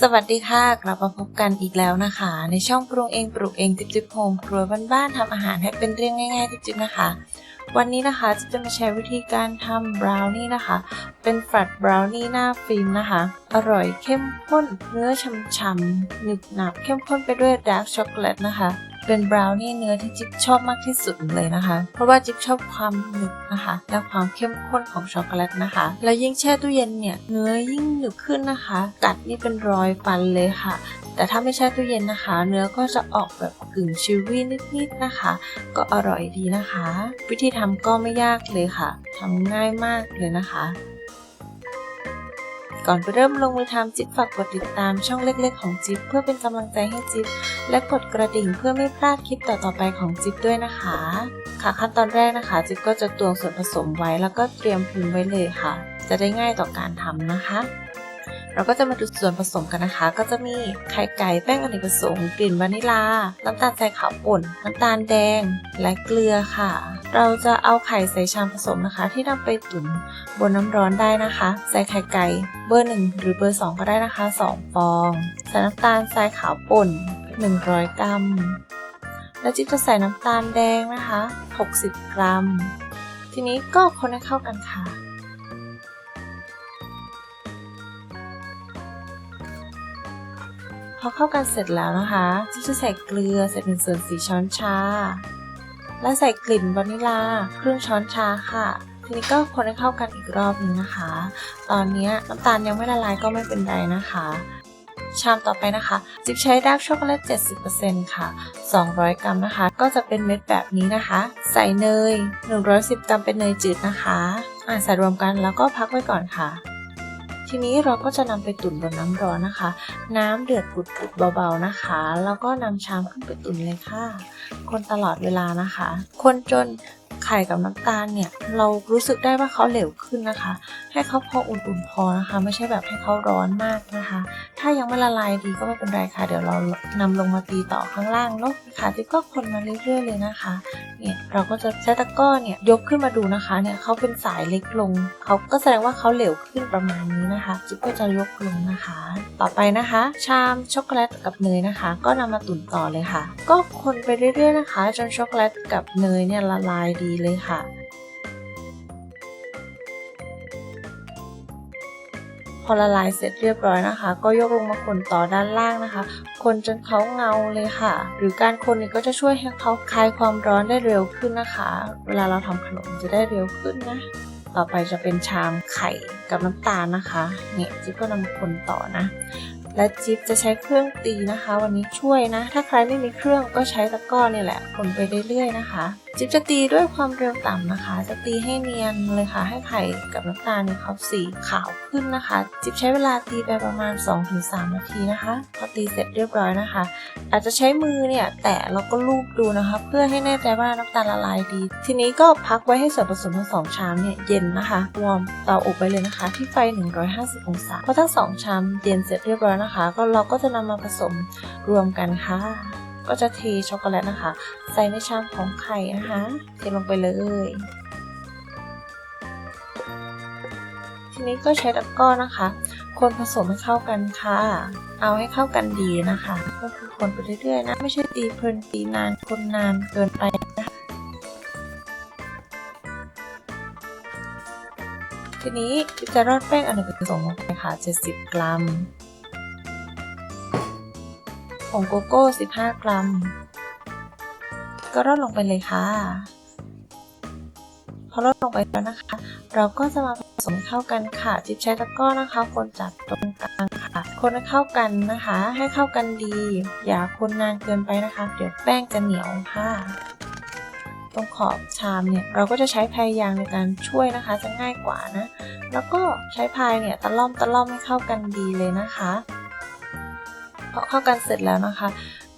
สวัสดีค่ะ กลับมาพบกันอีกแล้วนะคะ ในช่องปรุงเองปลูกเองจิบจิบโฮมครัวบ้านๆทำอาหารให้เป็นเรื่องง่ายๆจิบๆนะคะ วันนี้นะคะจะมาแชร์วิธีการทำบราวนี่นะคะ เป็นฟัดบราวนี่หน้าฟิล์มนะคะ อร่อยเข้มข้นเนื้อฉ่ำๆหนึบหนับเข้มข้นไปด้วยดาร์กช็อกโกแลตนะคะ เป็นบราวนี่เนื้อที่จิ๊บชอบมากที่สุดเลยนะคะ เพราะว่าจิ๊บชอบความหนึบนะคะ และความเข้มข้นของช็อกโกแลตนะคะ แล้วยิ่งแช่ตู้เย็นเนี่ยเนื้อยิ่งหนึบขึ้นนะคะ กัดนี่เป็นรอยฟันเลยค่ะ แต่ถ้าไม่แช่ตู้เย็นนะคะ เนื้อก็จะออกแบบกึ่งชิววี่นิดๆนะคะ ก็อร่อยดีนะคะ วิธีทำก็ไม่ยากเลยค่ะทำง่ายมากเลยนะคะ ก่อนไปเริ่มลงมือทำจิ๊บฝากกดติดตามช่องเล็กๆ ของจิ๊บเพื่อเป็นกำลังใจให้จิ๊บและกดกระดิ่งเพื่อไม่พลาดคลิปต่อๆไปของจิ๊บด้วยนะคะ ค่ะขั้นตอนแรกนะคะ จิ๊บก็จะตวงส่วนผสมไว้แล้วก็เตรียมพิมพ์ไว้เลยค่ะ จะได้ง่ายต่อการทำนะคะ เราก็จะมาดูส่วนผสมกันนะคะ ก็จะมีไข่ไก่แป้งอเนกประสงค์กลิ่นวานิลา น้ำตาลทรายขาวป่น น้ำตาลแดง และเกลือค่ะ เราจะเอาไข่ใส่ชามผสมนะคะ ที่นำไปตุ๋นบนน้ำร้อนได้นะคะ ใส่ไข่ไก่เบอร์ 1 หรือเบอร์ 2 ก็ได้นะคะ 2 ฟอง ใส่น้ำตาลทรายขาวป่น 100 กรัม แล้วจิ๊บจะใส่น้ำตาลแดงนะคะ 60 กรัม ทีนี้ก็คนให้เข้ากันค่ะ อเข้ากันเสร็จแล้วนะคะจิ๊บจะใส่เกลือใส่หนึ่งส่วนสีช้อนชา และใส่กลิ่นวานิลาครึ่งช้อนชาค่ะทีนี้ก็คนให้เข้ากันอีกรอบนึงนะคะ ตอนนี้น้ำตาลยังไม่ละลายก็ไม่เป็นไรนะคะ ชามต่อไปนะคะ จิบใช้ดาร์กช็อกโกแลต 70%ค่ะ 200 กรัมนะคะ ก็จะเป็นเม็ดแบบนี้นะคะ ใส่เนย 110 กรัมเป็นเนยจืดนะคะ อะใส่รวมกันแล้วก็พักไว้ก่อนค่ะ ทีนี้เราก็จะนำไปตุ๋นบนน้ำร้อนนะคะ น้ำเดือดปุดๆเบาๆนะคะ แล้วก็นำชามขึ้นไปตุ๋นเลยค่ะ คนตลอดเวลานะคะ คนจน ข่กับน้ำตาลเนี่ย เรารู้สึกได้ว่าเขาเหลวขึ้นนะคะ ให้เขาพออุ่นๆพอนะคะ ไม่ใช่แบบให้เขาร้อนมากนะคะ ถ้ายังไม่ละลายดีก็ไม่เป็นไรค่ะ เดี๋ยวเรานำลงมาตีต่อข้างล่างเนาะค่ะที่ก็คนมาเรื่อยๆเลยนะคะ เนี่ยเราก็จะใช้ตะก้อเนี่ยยกขึ้นมาดูนะคะ เนี่ยเขาเป็นสายเล็กลง เขาก็แสดงว่าเขาเหลวขึ้นประมาณนี้นะคะจิ๊บก็จะยกลงนะคะ ต่อไปนะคะ ชามช็อกโกแลตกับเนยนะคะ ก็นำมาตุ๋นต่อเลยค่ะ ก็คนไปเรื่อยๆนะคะ จนช็อกโกแลตกับเนยเนี่ยละลายดีเลยค่ะ พอละลายเสร็จเรียบร้อยนะคะ ก็ยกลงมาคนต่อด้านล่างนะคะ คนจนเขาเงาเลยค่ะ หรือการคนนี่ยก็จะช่วยให้เขาคลายความร้อนได้เร็วขึ้นนะคะ เวลาเราทำขนมจะได้เร็วขึ้นนะต่อไปจะเป็นชามไข่กับน้ำตาลนะคะเนี่ยจิ๊บก็นำมาคนต่อนะ และจิ๊บจะใช้เครื่องตีนะคะ วันนี้ช่วยนะ ถ้าใครไม่มีเครื่องก็ใช้ตะกร้อเนี่ยแหละคนไปเรื่อยๆนะคะ จิ๊บจะตีด้วยความเร็วต่ำนะคะ จะตีให้เนียนเลยค่ะ ให้ไข่กับน้ำตาลเนี่ยเขาสีขาวขึ้นนะคะ จิ๊บใช้เวลาตีไปประมาณ 2-3 นาทีนะคะ พอตีเสร็จเรียบร้อยนะคะ อาจจะใช้มือเนี่ยแตะแล้วก็ลูบดูนะคะ เพื่อให้แน่ใจว่าน้ำตาลละลายดี ทีนี้ก็พักไว้ให้ส่วนผสมทั้งสองชามเนี่ยเย็นนะคะ วอร์มเตาอบไปเลยนะคะ ที่ไฟ 150 องศาพอทั้งสองชามเย็นเสร็จเรียบร้อยนะคะ ก็เราก็จะนำมาผสมรวมกันค่ะ ก็จะเทช็อกโกแลตนะคะ ใส่ในชามของไข่นะคะเทลงไปเลย ทีนี้ก็ใช้ตะกร้อนะคะ คนผสมให้เข้ากันค่ะ เอาให้เข้ากันดีนะคะ ก็คือคนไปเรื่อยๆนะไม่ใช่ตีเพลินตีนานคนนานเกินไปนะทีนี้จะรอดแป้งอเนกประสงค์ลงไปค่ะ 70 กรัม งโกโก้ 15 กรัม ก็รอดลงไปเลยค่ะ พอลดลงไปแล้วนะคะ เราก็จะมาผสมเข้ากันค่ะ จิ๊บใช้ตะกร้อนะคะ คนจากตรงกลางค่ะ คนให้เข้ากันนะคะ ให้เข้ากันดี อย่าคนนานเกินไปนะคะ เดี๋ยวแป้งจะเหนียวค่ะตรงขอบชามเนี่ยเราก็จะใช้พายยางในการช่วยนะคะจะง่ายกว่านะ แล้วก็ใช้พายเนี่ยตะล่อมตะล่อมให้เข้ากันดีเลยนะคะ พอเข้ากันเสร็จแล้วนะคะ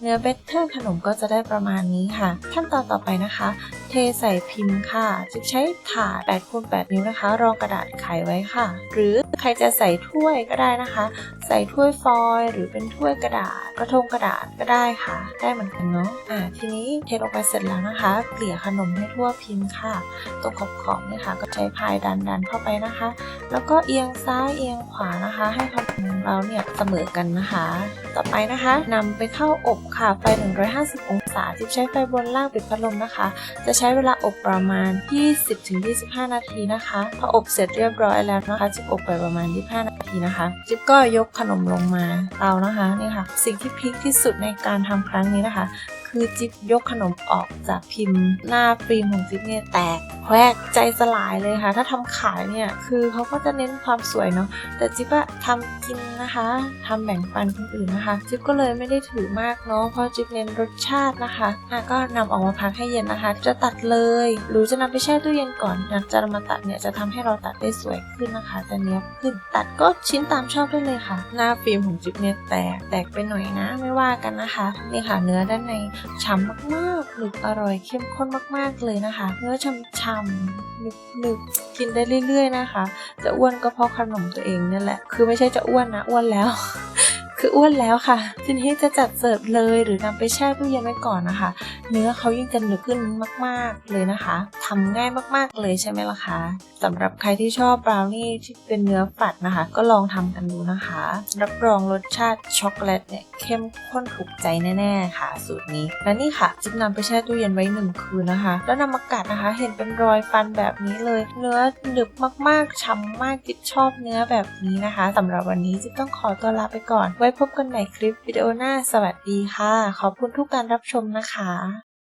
เนื้อเบเตอร์ขนมก็จะได้ประมาณนี้ค่ะ ขั้นตอนต่อไปนะคะ เทใส่พิมพ์ค่ะจิ๊บใช้ถาด8คูณ8นิ้วนะคะ รองกระดาษไขไว้ค่ะ หรือใครจะใส่ถ้วยก็ได้นะคะ ใส่ถ้วยฟอยล์หรือเป็นถ้วยกระดาษ กระทงกระดาษก็ได้ค่ะ ได้เหมือนกันเนาะอ่าทีนี้เทลงไปเสร็จแล้วนะคะ เกลี่ยขนมให้ทั่วพิมพ์ค่ะ ตรงขอบขอบๆเนี่ยค่ะ ก็ใช้พายดันดันๆเข้าไปนะคะ แล้วก็เอียงซ้ายเอียงขวานะคะ ให้ขนมเราเนี่ยเสมอกันนะคะ ต่อไปนะคะนำไปเข้าอบค่ะไฟ 150 องศาจิ๊บใช้ไฟบนล่างปิดพัดลมนะคะ จะใช้เวลาอบประมาณ 20-25 นาทีนะคะ พออบเสร็จเรียบร้อยแล้วนะคะจิ๊บอบไปประมาณ 25 นาทีนะคะ จิ๊บก็ยกขนมลงมาเตานะคะนี่ค่ะ สิ่งที่พลิกที่สุดในการทำครั้งนี้นะคะ คือจิ๊บยกขนมออกจากพิมพ์หน้าฟิล์มของจิ๊บเนี่ยแตก แวกใจสลายเลยค่ะ ถ้าทำขายเนี่ยคือเขาก็จะเน้นความสวยเนาะแต่จิ๊บอะทำกินนะคะทำแบ่งปันคนอื่นนะคะ จิ๊บก็เลยไม่ได้ถือมากเนาะเพราะจิ๊บเน้นรสชาตินะคะอะก็นำออกมาพักให้เย็นนะคะ จะตัดเลย หรือจะนำไปแช่ตู้เย็นก่อนนะจะนำมาตัดเนี่ยจะทำให้เราตัดได้สวยขึ้นนะคะจะเนี้ยขึ้นตัดก็ชิ้นตามชอบได้เลยค่ะ หน้าฟิล์มของจิ๊บเนี่ยแตกแตกไปหน่อยนะไม่ว่ากันนะคะนี่ค่ะเนื้อด้านในฉ่ำมากๆหนึบอร่อยเข้มข้นมากๆเลยนะคะ เนื้อฉ่ำำหนึบๆกินได้เรื่อยๆนะคะ จะอ้วนก็เพราะขนมตัวเองนั่นแหละ คือไม่ใช่จะอ้วนนะอ้วนแล้ว คืออ้วนแล้วค่ะ ทีนี้จะจัดเสิร์ฟเลยหรือนำไปแช่ตู้เย็นไว้ก่อนนะคะ เนื้อเขายิ่งจะหนึบขึ้นมาก ๆเลยนะคะทำง่ายมากๆเลยใช่ไหมล่ะคะสำหรับใครที่ชอบบราวนี่ที่เป็นเนื้อฝัดนะคะ ก็ลองทำกันดูนะคะ รับรองรสชาติช็อกโกแลตเนี่ยเข้มข้นถูกใจแน่ๆค่ะ สูตรนี้และนี่ค่ะจิ๊บนำไปแช่ตู้เย็นไว้หนึ่งคืนนะคะ แล้วนำมากัดนะคะ เห็นเป็นรอยฟันแบบนี้เลย เนื้อหนึบมากๆฉ่ำมากจิ๊บชอบเนื้อแบบนี้นะคะสำหรับวันนี้จิ๊บต้องขอตัวลาไปก่อนไว้พบกันใหม่คลิปวิดีโอหน้า สวัสดีค่ะ ขอบคุณทุกการรับชมนะคะ